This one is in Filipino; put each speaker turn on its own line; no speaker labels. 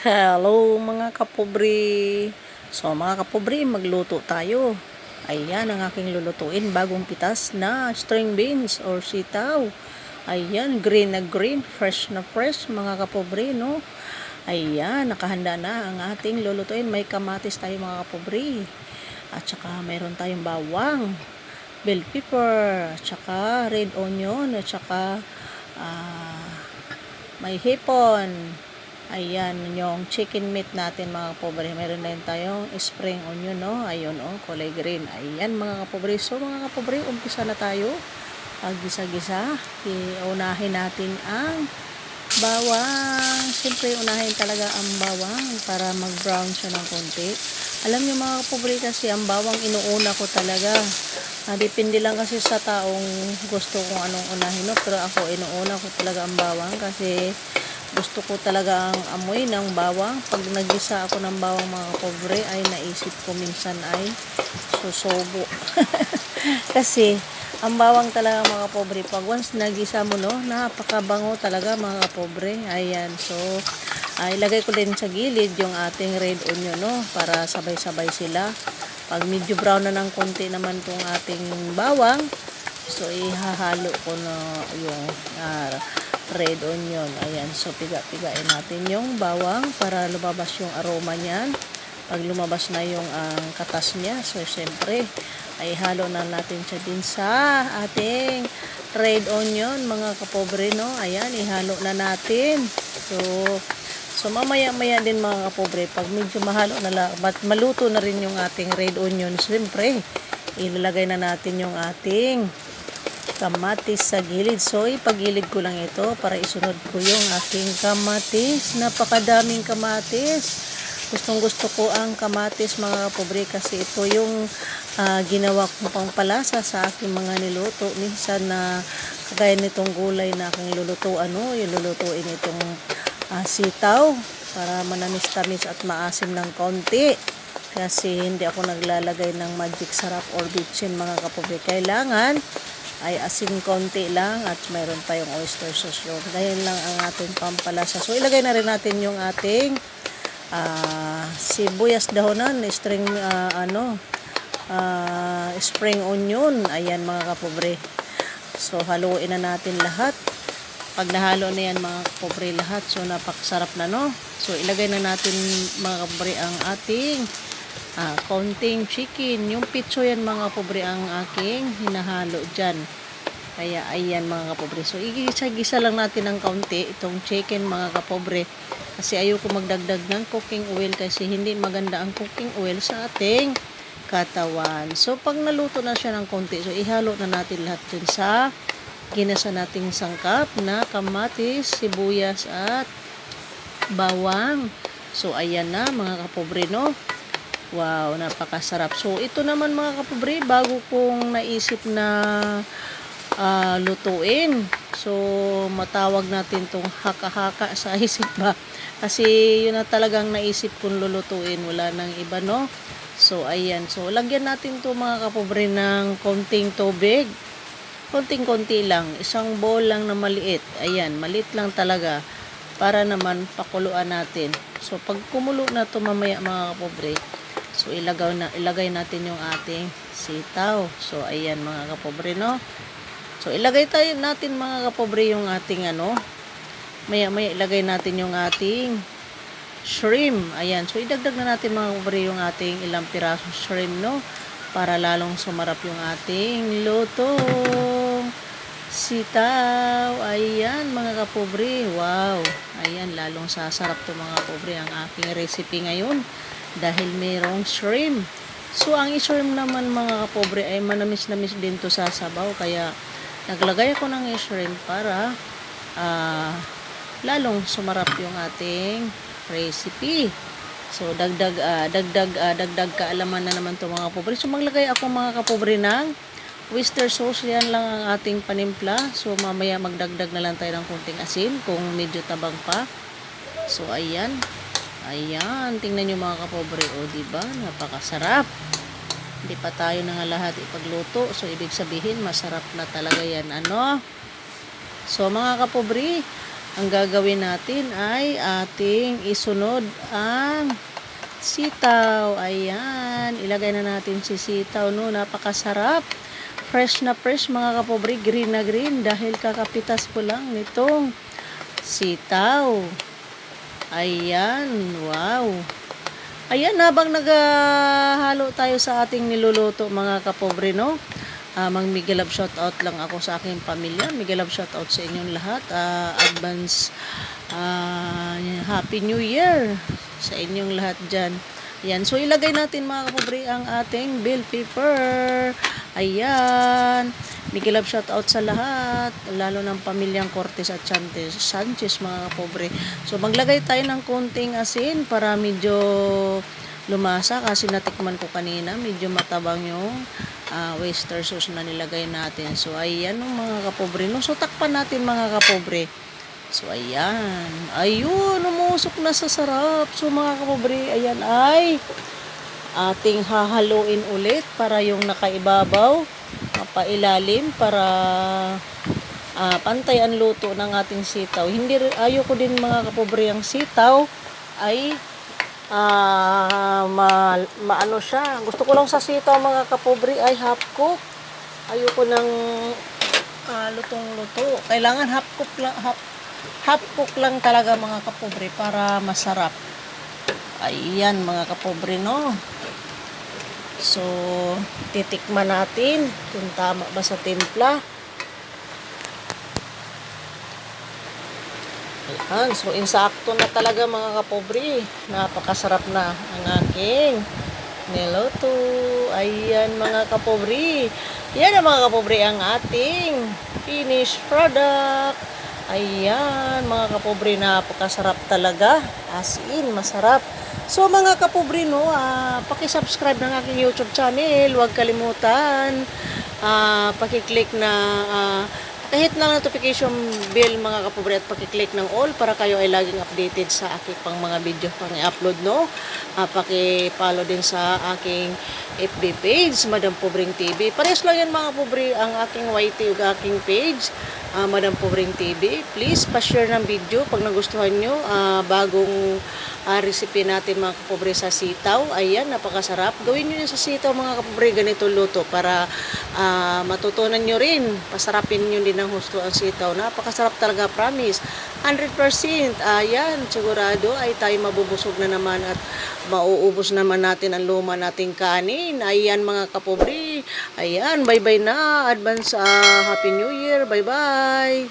Hello mga kapobre. So mga kapobre, magluto tayo. Ayan ang aking lulutuin, bagong pitas na string beans or sitaw. Ayan, green na green, fresh na fresh mga kapobre, no? Ayan, nakahanda na ang ating lulutuin. May kamatis tayo mga kapobre. At saka mayroon tayong bawang, bell pepper, at saka red onion, at saka ah, may hipon. Ayan, yung chicken meat natin mga kapobre. Meron rin tayong spring onion, no? Ayun, oh, kulay green. Ayan mga kapobre. So mga kapobre, umpisa na tayo. Paggisa-gisa, iunahin natin ang bawang. Siyempre, unahin talaga ang bawang para mag-brown siya ng konti. Alam niyo mga kapobre kasi ang bawang inuuna ko talaga. Ah, depende lang kasi sa taong gusto kung anong unahin, no? Pero ako, inuuna ko talaga ang bawang kasi gusto ko talaga ang amoy ng bawang. Pag nagisa ako ng bawang mga kobre, ay naisip ko minsan ay susubo. Kasi, ang bawang talaga mga pobre, pag once nagisa mo, no, napakabango talaga mga pobre. Ayan, so, ay ilagay ko din sa gilid yung ating red onion, no, para sabay-sabay sila. Pag medyo brown na ng konti naman tong ating bawang, so ihahalo ko na yung ah, red onion. Ayan, so piga-pigain natin yung bawang para lumabas yung aroma niyan. Pag lumabas na yung ang katas niya, so siyempre, ay halo na natin siya din sa ating red onion, mga kapobre, no? Ayan, ihalo na natin. So, so mamaya-maya din mga kapobre, pag medyo mahalo na lang, maluto na rin yung ating red onion, siyempre, ilalagay na natin yung ating kamatis sa gilid. So, ipagilid ko lang ito para isunod ko yung aking kamatis. Napakadaming kamatis. Gustong gusto ko ang kamatis mga pobre kasi ito yung ah, ginawa kong pangpalasa sa aking mga niluto. Minsan na kagaya nitong gulay na aking luluto, ano, yung lulutuin itong ah, sitaw para manamis-tamis at maasim ng konti. Kasi hindi ako naglalagay ng magic sarap or bitchin mga kapobre. Kailangan ay asin konti lang at mayroon tayong oyster sauce yun. Ganyan lang ang ating pampalasa. So, ilagay na rin natin yung ating ah, sibuyas dahonan, string, ah, ano, ah, spring onion. Ayan mga kapobre. So, haluin na natin lahat. Pag nahalo na yan mga kapobre lahat, so napakasarap na no. So, ilagay na natin mga kapobre ang ating ah, konting chicken. Yung pitso yan mga pobre ang aking hinahalo dyan. Kaya ayan mga kapobre. So igisa-gisa lang natin ng kaunti itong chicken mga kapobre. Kasi ayoko magdagdag ng cooking oil kasi hindi maganda ang cooking oil sa ating katawan. So pag naluto na siya ng konti, so ihalo na natin lahat dun sa ginasa nating sangkap na kamatis, sibuyas at bawang. So ayan na mga kapobre no. Wow, napakasarap. So, ito naman mga kapobre, bago kong naisip na ah, lutuin. So, matawag natin tong haka-haka sa isip ba. Kasi yun na talagang naisip kong lulutuin. Wala nang iba, no? So, ayan. So, lagyan natin to mga kapobre ng konting tubig. Konting-konti lang. Isang bowl lang na maliit. Ayan, maliit lang talaga. Para naman pakuluan natin. So, pag kumulo na to mamaya mga kapobre, So ilagaw na ilagay natin yung ating sitaw. So ayan mga kapobre no. So ilagay tayo natin mga kapobre yung ating ano. Maya maya ilagay natin yung ating shrimp. Ayan. So idagdag na natin mga kapobre yung ating ilang pirasong shrimp no para lalong sumarap yung ating lutong sitaw. Ayan mga kapobre. Wow. Ayan lalong sasarap to mga kapobre ang aking recipe ngayon dahil mayroong shrimp. So, ang shrimp naman mga kapobre ay manamis-namis din to sa sabaw. Kaya, naglagay ako ng shrimp para ah, lalong sumarap yung ating recipe. So, dagdag, ah, dagdag, ah, dagdag kaalaman na naman to mga kapobre. So, maglagay ako mga kapobre ng oyster sauce. Yan lang ang ating panimpla. So, mamaya magdagdag na lang tayo ng konting asin kung medyo tabang pa. So, ayan. Ayan, tingnan nyo mga kapobre. O, diba? Napakasarap. Hindi pa tayo na nga lahat ipagluto. So, ibig sabihin, masarap na talaga yan. Ano? So, mga kapobre, ang gagawin natin ay ating isunod ang sitaw. Ayan, ilagay na natin si sitaw no, napakasarap. Fresh na fresh mga kapobre, green na green dahil kakapitas ko lang nitong sitaw. Ayan, wow. Ayan, habang naghahalo tayo sa ating niluluto mga kapobre, no? Uh, mang Miguelab shoutout lang ako sa aking pamilya. Miguelab shoutout sa inyong lahat. Ah, advance ah, Happy New Year sa inyong lahat dyan. Ayan, so ilagay natin mga kapobre ang ating bell pepper. Ayan. Miguelab shoutout sa lahat, lalo ng pamilyang Cortez at Sanchez, Sanchez mga kapobre. So maglagay tayo ng konting asin para medyo lumasa kasi natikman ko kanina, medyo matabang yung uh, oyster sauce na nilagay natin. So ayan no, mga kapobre. No, so takpan natin mga kapobre. So ayan. Ayun, umusok na sa sarap. So mga kapobre, ayan ay ating hahaluin ulit para yung nakaibabaw mapailalim para uh, pantay ang luto ng ating sitaw. Hindi ayoko din mga kapobre ang sitaw ay uh, ma, maano siya. Gusto ko lang sa sitaw mga kapobre ay half cook. Ayoko ng uh, lutong-luto. Kailangan half cook lang half, half cook lang talaga mga kapobre para masarap. Ayan mga kapobre no. So, titikman natin kung tama ba sa timpla. Ayan. So, insakto na talaga mga kapobre. Napakasarap na ang aking niloto. Ayan mga kapobre. Yan ang mga kapobre ang ating finished product. Ayan mga kapobre. Napakasarap talaga. As in, masarap. So mga kapobre no, uh, paki-subscribe ng aking YouTube channel. Huwag kalimutan uh, paki-click na uh, kahit na notification bell mga kapobre at paki-click ng all para kayo ay laging updated sa aking pang mga video pang i-upload no. Uh, paki-follow din sa aking FB page, Madam Pobreng TV. Parehas lang yan mga pobre ang aking YT ug aking page, uh, Madam Pobreng TV. Please pa-share ng video pag nagustuhan nyo uh, bagong uh, recipe natin mga kapobre sa sitaw. Ayan, napakasarap. Gawin nyo yun sa sitaw mga kapobre, ganito luto para uh, matutunan nyo rin. Pasarapin nyo din ng husto ang sitaw. Napakasarap talaga, promise. 100%. Ayan, sigurado ay tayo mabubusog na naman at mauubos naman natin ang luma nating kanin. Ayan mga kapobre. Ayan, bye-bye na. Advance uh, Happy New Year. Bye-bye.